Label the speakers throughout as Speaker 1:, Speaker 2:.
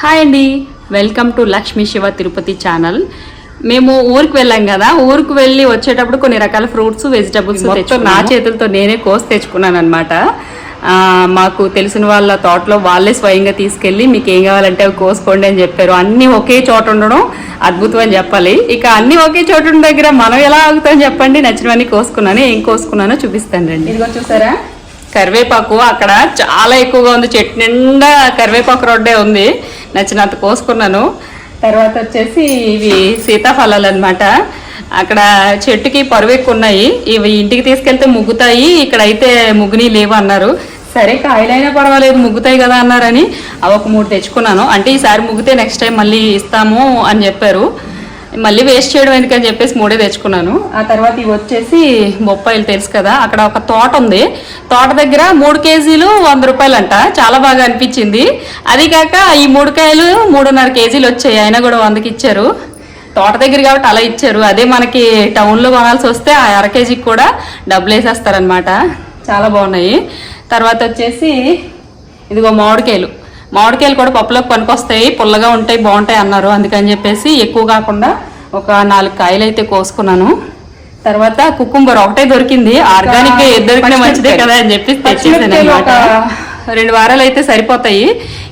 Speaker 1: Hi అండి. Welcome to Lakshmi Siva Tirupati channel. మేము ఊరికి వెళ్ళాం కదా ఊరికి వెళ్ళి వచ్చేటప్పుడు కొన్ని రకాల ఫ్రూట్స్ వెజిటబుల్స్ మొత్తం నా చేతులతో నేనే కోసి తెచ్చుకున్నాను అనమాట మాకు తెలిసిన వాళ్ళ తోటలో వాళ్ళే స్వయంగా తీసుకెళ్ళి మీకు ఏం కావాలంటే అవి కోసుకోండి అని చెప్పారు. అన్నీ ఒకే చోట ఉండడం అద్భుతం అని చెప్పాలి. ఇక అన్నీ ఒకే చోట ఉన్న దగ్గర మనం ఎలా ఆగుతాం చెప్పండి. నచ్చినవన్నీ కోసుకున్నాను ఏం కోసుకున్నానో చూపిస్తాను రండి. ఇదిగో చూసారా? కరివేపాకు అక్కడ చాలా ఎక్కువగా ఉంది. చెట్టు నిండా కరివేపాకు రొడ్డే ఉంది. నచ్చినంత కోసుకున్నాను. తర్వాత వచ్చేసి ఇవి సీతాఫలాలు అనమాట అక్కడ చెట్టుకి పరువెక్కు ఉన్నాయి. ఇవి ఇంటికి తీసుకెళ్తే ముగ్గుతాయి. ఇక్కడ అయితే ముగ్గుని లేవు అన్నారు. సరే కాయలైనా పర్వాలేదు ముగ్గుతాయి కదా అన్నారని. అవి ఒక మూడు తెచ్చుకున్నాను. అంటే ఈసారి ముగ్గితే నెక్స్ట్ టైం మళ్ళీ ఇస్తాము అని చెప్పారు. మళ్ళీ వేస్ట్ చేయడం ఎందుకని చెప్పేసి మూడే తెచ్చుకున్నాను. ఆ తర్వాత ఇవి వచ్చేసి బొప్పాయిలు తెలుసు కదా అక్కడ ఒక తోట ఉంది. తోట దగ్గర మూడు కేజీలు వంద రూపాయలు అంట చాలా బాగా అనిపించింది. అది కాక ఈ మూడు కాయలు మూడున్నర కేజీలు వచ్చాయి. అయినా కూడా వందకి ఇచ్చారు. తోట దగ్గర కాబట్టి అలా ఇచ్చారు. అదే మనకి టౌన్లో కొనాల్సి వస్తే ఆ అర కేజీకి కూడా డబ్బులు వేసేస్తారనమాట చాలా బాగున్నాయి. తర్వాత వచ్చేసి ఇదిగో మామిడికాయలు. మామిడికాయలు కూడా పప్పులోకి పనికొస్తాయి పుల్లగా ఉంటాయి బాగుంటాయి అన్నారు. అందుకని చెప్పేసి ఎక్కువ కాకుండా ఒక నాలుగు కాయలు అయితే కోసుకున్నాను. తర్వాత కుకుంబర్ ఒకటే దొరికింది. ఆర్గానిక్గా ఏది దొరికినా మంచిదే కదా అని చెప్పేసి తెచ్చేసాను అనమాట రెండు వారాలు అయితే సరిపోతాయి.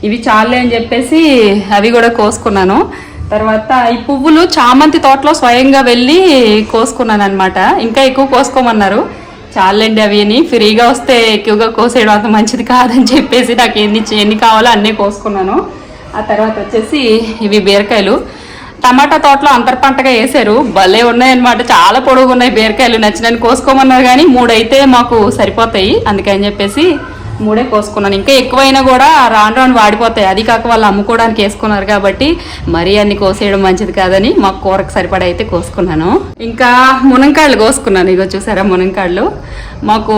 Speaker 1: ఇవి చాలే అని చెప్పేసి అవి కూడా కోసుకున్నాను. తర్వాత ఈ పువ్వులు చామంతి తోటలో స్వయంగా వెళ్ళి కోసుకున్నాను అనమాట ఇంకా ఎక్కువ కోసుకోమన్నారు. చాలండి అవి అని. ఫ్రీగా వస్తే ఎక్కువగా కోసేయడం అంత మంచిది కాదని చెప్పేసి నాకు ఎన్ని ఎన్ని కావాలో అన్నీ కోసుకున్నాను. ఆ తర్వాత వచ్చేసి ఇవి బీరకాయలు. టమాటా తోటలో అంతర్ పంటగా వేసారు. భలే ఉన్నాయన్నమాట. చాలా పొడవుగా ఉన్నాయి బీరకాయలు. నచ్చినని కోసుకోమన్నారు కానీ మూడు అయితే మాకు సరిపోతాయి. అందుకని చెప్పేసి మూడే కోసుకున్నాను. ఇంకా ఎక్కువైనా కూడా రాను రాను వాడిపోతాయి. అది కాక వాళ్ళు అమ్ముకోవడానికి వేసుకున్నారు కాబట్టి మరీ అన్ని కోసేయడం మంచిది కాదని మాకు కూరకు సరిపడా అయితే కోసుకున్నాను. ఇంకా మునంకాళ్ళు కోసుకున్నాను. ఇగో చూసారా మునంకాళ్ళు మాకు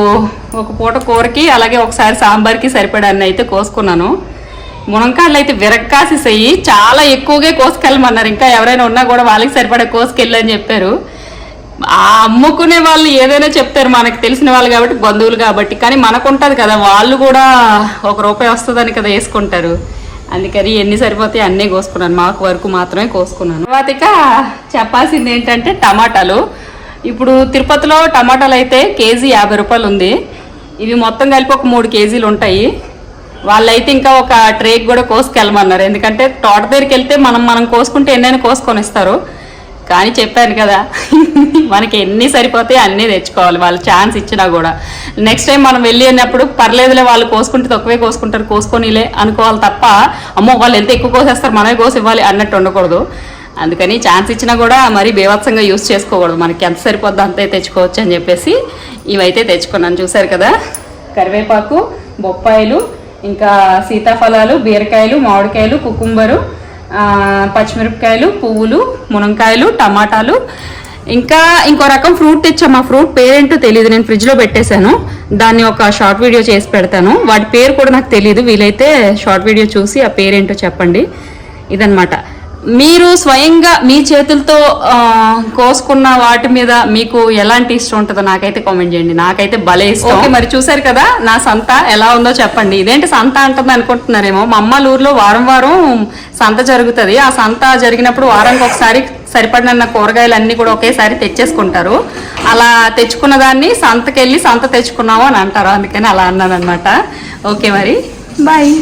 Speaker 1: ఒక పూట కూరకి అలాగే ఒకసారి సాంబార్కి సరిపడా అన్ని అయితే కోసుకున్నాను. మునంకాయలు అయితే విరక్కాసేసాయి చాలా ఎక్కువగా కోసుకెళ్ళమన్నారు. ఇంకా ఎవరైనా ఉన్నా కూడా వాళ్ళకి సరిపడా కోసుకెళ్ళని చెప్పారు. అమ్ముకునే వాళ్ళు ఏదైనా చెప్తారు. మనకు తెలిసిన వాళ్ళు కాబట్టి బంధువులు కాబట్టి. కానీ మనకు ఉంటుంది కదా వాళ్ళు కూడా ఒక రూపాయి వస్తుందని కదా వేసుకుంటారు. అందుకని ఎన్ని సరిపోతాయి అన్నీ కోసుకున్నాను. మాకు వరకు మాత్రమే కోసుకున్నాను. తర్వాత ఇక చెప్పాల్సింది ఏంటంటే టమాటాలు. ఇప్పుడు తిరుపతిలో టమాటాలు అయితే కేజీ యాభై రూపాయలు ఉంది. ఇవి మొత్తం కలిపి ఒక మూడు కేజీలు ఉంటాయి. వాళ్ళైతే ఇంకా ఒక ట్రేక్ కూడా కోసుకెళ్ళమన్నారు. ఎందుకంటే తోట దగ్గరికి వెళ్తే మనం మనం కోసుకుంటే ఎన్నైనా కోసుకొని ఇస్తారు కానీ చెప్పాను కదా. మనకి ఎన్ని సరిపోతాయి అన్నీ తెచ్చుకోవాలి. వాళ్ళు ఛాన్స్ ఇచ్చినా కూడా. నెక్స్ట్ టైం మనం వెళ్ళి అన్నప్పుడు పర్లేదులే వాళ్ళు కోసుకుంటే తక్కువే కోసుకుంటారు. కోసుకొనిలే అనుకోవాలి తప్ప అమ్మో వాళ్ళు ఎంత ఎక్కువ కోసేస్తారు? మనమే కోసి ఇవ్వాలి అన్నట్టు ఉండకూడదు. అందుకని ఛాన్స్ ఇచ్చినా కూడా మరీ బీభత్సంగా యూస్ చేసుకోకూడదు. మనకి ఎంత సరిపోద్దో అంతే తెచ్చుకోవచ్చు అని చెప్పేసి ఇవైతే తెచ్చుకున్నాను. చూసారు కదా? కరివేపాకు బొప్పాయిలు ఇంకా సీతాఫలాలు బీరకాయలు మామిడికాయలు కుకుంబరు పచ్చిమిరపకాయలు పువ్వులు మునంకాయలు టమాటాలు. ఇంకా ఇంకో రకం ఫ్రూట్ తెచ్చాము ఆ ఫ్రూట్ పేరేంటో తెలియదు నేను ఫ్రిడ్జ్లో పెట్టేశాను. దాన్ని ఒక షార్ట్ వీడియో చేసి పెడతాను. వాటి పేరు కూడా నాకు తెలియదు వీలైతే షార్ట్ వీడియో చూసి ఆ పేరేంటో చెప్పండి. ఇదన్నమాట. మీరు స్వయంగా మీ చేతులతో కోసుకున్న వాటి మీద మీకు ఎలాంటి ఇష్టం ఉంటుందో నాకైతే కామెంట్ చేయండి. నాకైతే భలే ఇష్టం. ఓకే మరి చూసారు కదా నా సంత ఎలా ఉందో చెప్పండి. ఇదేంటి సంత అంటుంది అనుకుంటున్నారేమో. మా అమ్మ ఊర్లో వారం వారం సంత జరుగుతుంది. ఆ సంత జరిగినప్పుడు వారానికి ఒకసారి సరిపడిన కూరగాయలు అన్ని కూడా ఒకేసారి తెచ్చేసుకుంటారు. అలా తెచ్చుకున్న దాన్ని సంతకెళ్ళి సంత తెచ్చుకున్నాము అని అంటారు. అందుకని అలా అన్నాను అనమాట ఓకే మరి. బాయ్